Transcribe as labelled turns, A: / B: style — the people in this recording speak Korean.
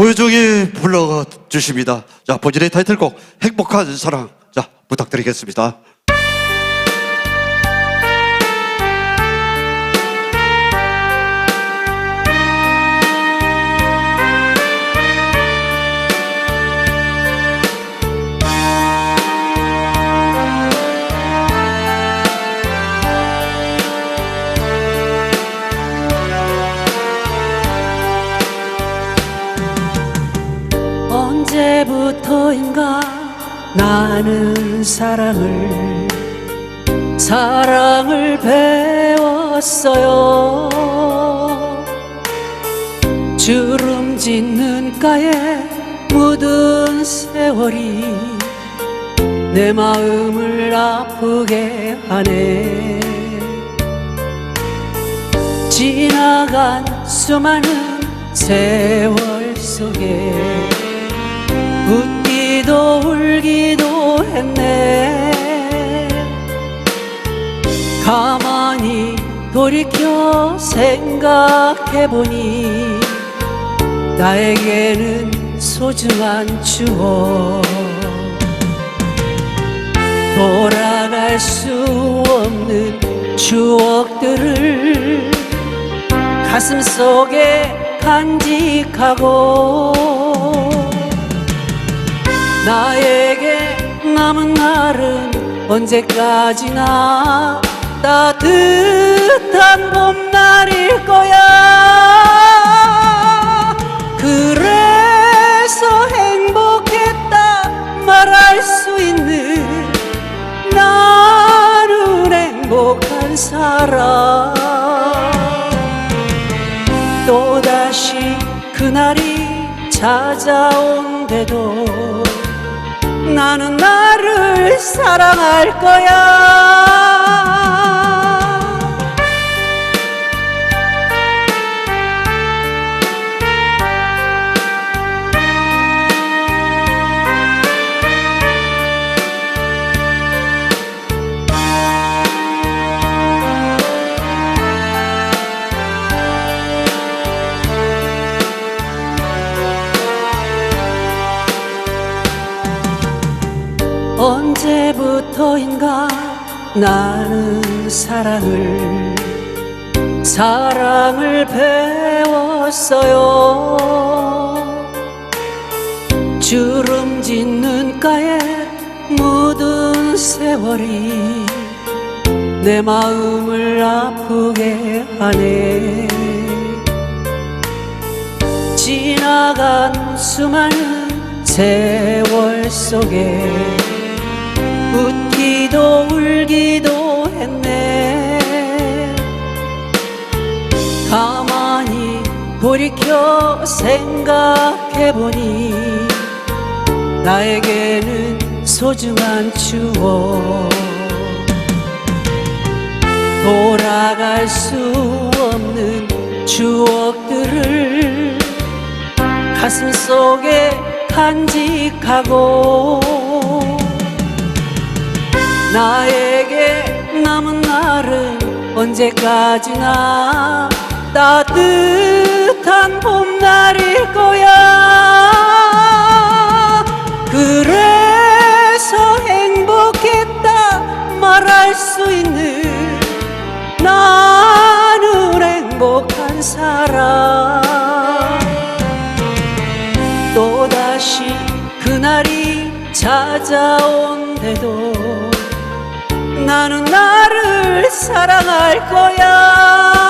A: 고효정이 불러주십니다. 자, 본인의 타이틀곡 행복한 사랑. 자, 부탁드리겠습니다.
B: 나는 사랑을 사랑을 배웠어요. 주름진 눈가에 묻은 세월이 내 마음을 아프게 하네. 지나간 수많은 세월 속에 했네. 가만히 돌이켜 생각해보니 나에게는 소중한 추억. 돌아갈 수 없는 추억들을 가슴 속에 간직하고 나에게 남은 날은 언제까지나 따뜻한 봄날일 거야. 그래서 행복했다 말할 수 있는 나는 행복한 사람. 또다시 그날이 찾아온대도 나는 나를 사랑할 거야 언제부터인가 나는 사랑을 사랑을 배웠어요. 주름진 눈가에 묻은 세월이 내 마음을 아프게 하네. 지나간 수많은 세월 속에 기도 했네. 가만히 돌이켜 생각해보니 나에게는 소중한 추억. 돌아갈 수 없는 추억들을 가슴 속에 간직하고 나에게 남은 날은 언제까지나 따뜻한 봄날일 거야. 그래서 행복했다 말할 수 있는 나는 행복한 사람. 또다시 그날이 찾아온대도 나는 나를 사랑할 거야